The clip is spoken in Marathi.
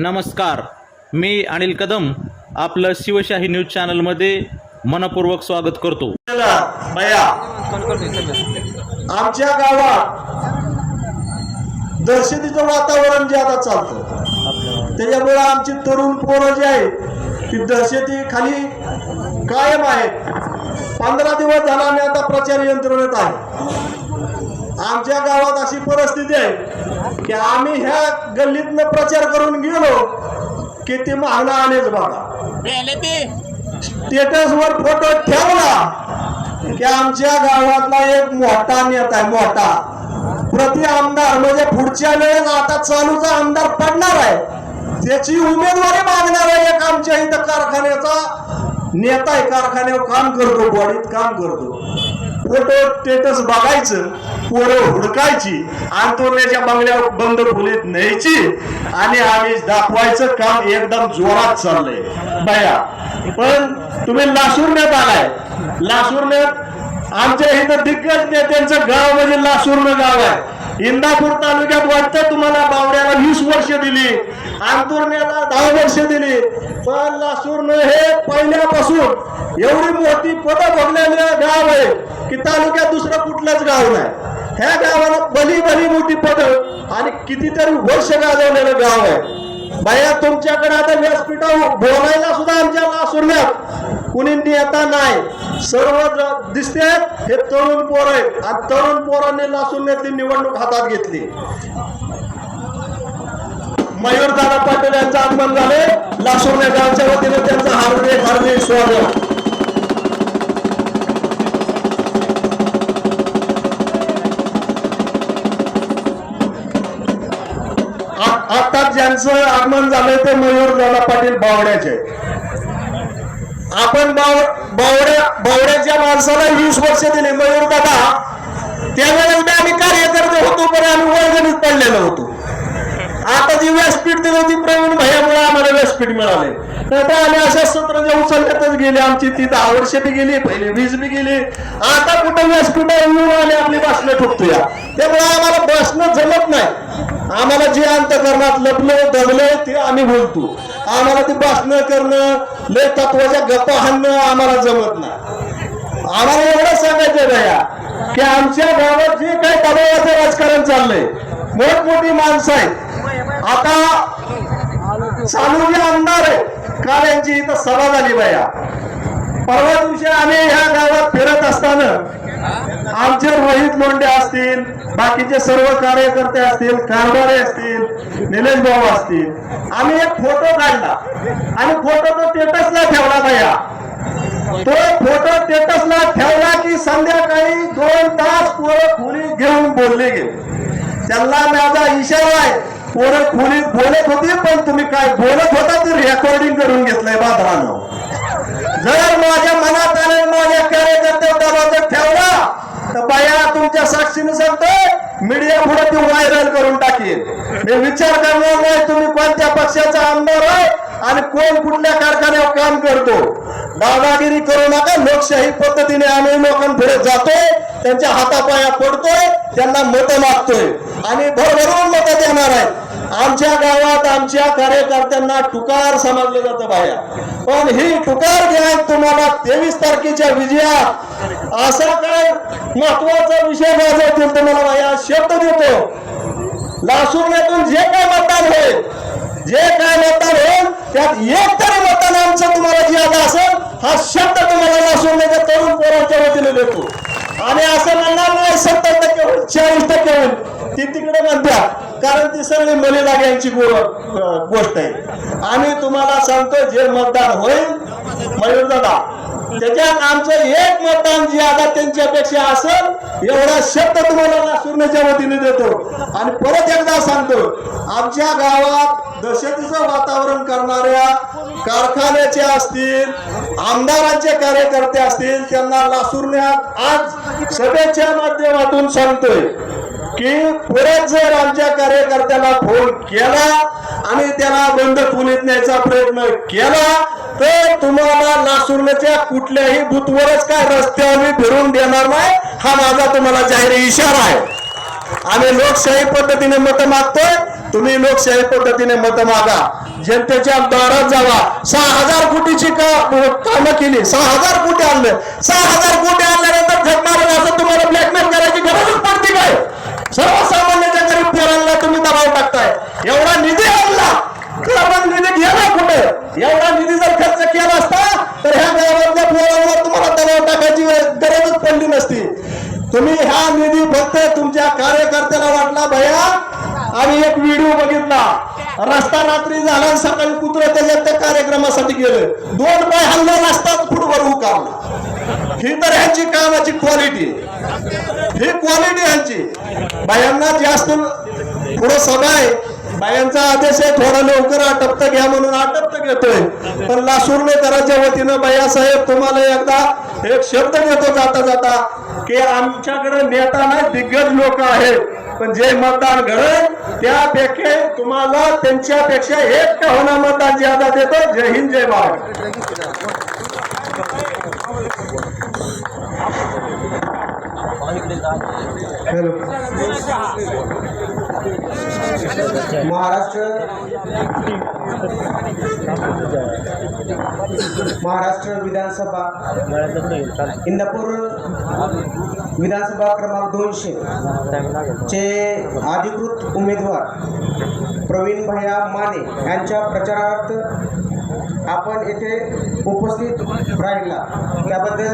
नमस्कार. मी अनिल कदम आपलं शिवशाही न्यूज चॅनलमध्ये मनपूर्वक स्वागत करतो. आमच्या गावात दहशतीचं वातावरण जे आता चालतं त्याच्यामुळे आमची तरुण पोरं जे आहेत ती दहशती खाली कायम आहेत. पंधरा दिवस झाला आम्ही आता प्रचार यंत्रणेत आहे. आमच्या गावात अशी परिस्थिती आहे की आम्ही ह्या गल्लीतनं प्रचार करून गेलो की ते महागणा आलेच बघा स्टेटसवर फोटो ठेवला की आमच्या गावातला एक मोठा नेता आहे मोठा. प्रति आमदार म्हणजे पुढच्या वेळेस आता चालूचा आमदार पडणार आहे. त्याची उमेदवारी मागणार आहे एक आमच्या इथं कारखान्याचा नेता आहे कारखान्यावर काम करतो बॉडीत काम करतो. फोटो स्टेटस बघायचं. पोरं हुडकायची अंतुरण्याच्या बंगल्यावर बंद खोलीत न्यायची आणि आम्ही दाखवायचं काम एकदम जोरात चाललंय. बया पण तुम्ही लासूरण्यात आलाय. लासूरण्यात आमच्या इथं दिग्गज नेत्यांचं गाव म्हणजे लासूरनं गाव आहे. इंदापूर तालुक्यात वाटतं तुम्हाला बावड्याला वीस वर्ष दिली आंतुर्ण्याला दहा वर्ष दिली पण लासूरनं हे पहिल्यापासून एवढी मोठी पदं भोगलेलं गाव आहे की तालुक्यात दुसरं कुठलंच गाव नाही. ह्या गावाला भली भली मोठी पदं आणि कितीतरी वर्ष गाजवलेलं गाव आहे. बाया तुमच्याकडे आता व्यासपीठावर हो- बोलायला सुद्धा आमच्या लासूरण्यात कुणी नेता नाही. सर्व दिसते हे तरुण पोर आहेत. आणि तरुण पोरांनी लासुरण्यातली निवडणूक हातात घेतली. मयूर दादा पाटील यांचं आगमन झाले लासुरण्या गावच्या वतीने त्यांचं हार्दिक हार्दिक स्वागत. आता ज्यांचं आगमन झालंय ते मयूर दादा पाटील बावड्याचे. आपण बावड्या बावड्याच्या माणसाला वीस वर्ष दिले मयूर दादा. त्यावेळेस आम्ही कार्यकर्ते होतो पण आम्ही वर्गणीत पडलेलो होतो. आता जी व्यासपीठ दिली होती प्रवीण भैयामुळे आम्हाला व्यासपीठ मिळाले. तर आम्ही अशा सत्राच्या उचलण्यातच गेले आमची ती दहा वर्ष बी गेली पहिले वीज बी गेली. आता कुठं व्यासपीठ येऊन आले आपली भाषणं ठोकतोया. त्यामुळे आम्हाला बसणं जमत नाही. आम्हाला जे अंतकरणात लपलं दबलं ते आम्ही बोलतो. आम्हाला ते भाषणं करणं लय तत्वाच्या गप्पा हाणणं आम्हाला जमत नाही. आम्हाला एवढं सांगायचं भैया की आमच्या गावात जे काय दबावाचं राजकारण चाललंय मोठमोठी माणसं आहेत. आता चालू जे आमदार आहे काल यांची इथं सभा झाली बाया परवा दिवशी आम्ही ह्या गावात फिरत असताना आमचे रोहित लोंडे असतील बाकीचे सर्व कार्यकर्ते असतील कारभारे असतील निलेश भाऊ असतील. आम्ही एक फोटो काढला. आणि फोटो तो स्टेटसला ठेवला बाया तो फोटो स्टेटसला ठेवला की संध्याकाळी दोन तास पोरं खोलीत घेऊन बोलले गेले. त्यांना माझा इशारा आहे पोरं खोलीत बोलत होती पण तुम्ही काय बोलत होता ते रेकॉर्डिंग करून घेतलंय बाधरानं जर माझ्या मनात आले माझ्या कार्यकर्ते दबाव ठेवला तर बाया तुमच्या साक्षीने सांगतोय मीडिया पुढे ती व्हायरल करून टाकेल मी विचार करणार नाही तुम्ही कोणत्या पक्षाचा आमदार आहे आणि कोण कुठल्या कारखान्यावर काम करतो? दादागिरी करू नका लोकशाही पद्धतीने आम्ही लोकांपुढे जातोय त्यांच्या हातापाया पडतोय त्यांना मतं मागतोय. आणि भरभरून मतं देणार आहे. आमच्या गावात आमच्या कार्यकर्त्यांना टुकार समजलं जातं बाया. पण ही टुकार घ्या तुम्हाला तेवीस तारखेच्या विजयात असा काय महत्त्वाचा विषय गाजवतील तुम्हाला बाया शब्द देतो. लासूरण्यातून जे काय मतदान होईल जे काय मतदान होईल त्यात एक तरी मतदान आमचं तुम्हाला जे आता असेल हा शब्द तुम्हाला लासूरण्याच्या तरुण पोरांच्या वतीने देतो. आणि असं म्हणणार नाही सत्तर टक्के होईल चाळीस टक्के होईल. ती तिकडे म्हणत्या कारण ती सगळी मलिदा यांची गोष्ट आहे. आम्ही तुम्हाला सांगतो जे मतदान होईल मयूर दादा त्याच्यात आमचं एक मतदान जे आता त्यांच्यापेक्षा असेल एवढा शब्द तुम्हाला सुरण्याच्या वतीने देतो. आणि परत एकदा सांगतो आमच्या गावात दहशतीचं वातावरण करणाऱ्या कारखान्याचे असतील आमदारांचे कार्यकर्ते असतील त्यांना लासूरण्यात आज सभेच्या माध्यमातून सांगतोय. की परत जर आमच्या कार्यकर्त्याला फोन केला आणि त्याला बंद खोलीत न्यायचा प्रयत्न केला तर तुम्हाला लासूरच्या कुठल्याही बुथवरच काय रस्त्यावर मी फिरून देणार नाही हा माझा तुम्हाला जाहीर इशारा आहे. आम्ही लोकशाही पद्धतीने मत मागतोय तुम्ही लोकशाही पद्धतीने मत मागा. जनतेच्या दारात जावा. सहा हजार कोटीची का कामं केली? सहा हजार कोटी आणलं. सहा हजार कोटी आणल्यानंतर झटणार असं तुम्हाला ब्लॅकमेल करायची गरजच पडते काय? सर्वसामान्यांच्या गरीब पोरांना तुम्ही दबाव टाकताय. एवढा निधी आणला. तर आपण निधी गेला कुठे? एवढा निधी जर खर्च केला असता तर ह्या गावातल्या पोरांना तुम्हाला दबाव टाकायची गरजच पडली नसती. तुम्ही हा निधी फक्त तुमच्या कार्यकर्त्याला वाटला भया. आम्ही एक व्हिडिओ बघितला. रस्ता रात्री झाला सकाळी कुत्र त्याच्यात त्या कार्यक्रमासाठी गेलं. दोन पाय हल्ला रस्ता फुटवर उकारला. ही तर ह्यांची कामाची क्वालिटी ही क्वालिटी ह्यांची. बायांना जास्त पुढं सभा आहे. बायांचा आदेश आहे थोडा लवकर आटपत घ्या म्हणून आटपत घेतोय. पण लासूरनेकरांच्या वतीनं बाया साहेब तुम्हाला एकदा एक शब्द देतो जाता जाता की आमच्याकडे नेता नाही दिग्गज लोक आहेत. पण जे मतदान घडेल त्यापेक्षा तुम्हाला त्यांच्यापेक्षा एक का होणार मतदान ज्यादा देतो. जय हिंद जय महाराष्ट्र हॅलो. महाराष्ट्र. महाराष्ट्र विधानसभा. इंदापूर विधानसभा क्रमांक दोनशे. चे अधिकृत उमेदवार प्रवीण भैया माने यांच्या प्रचारार्थ आपण येथे उपस्थित राहिला. त्याबद्दल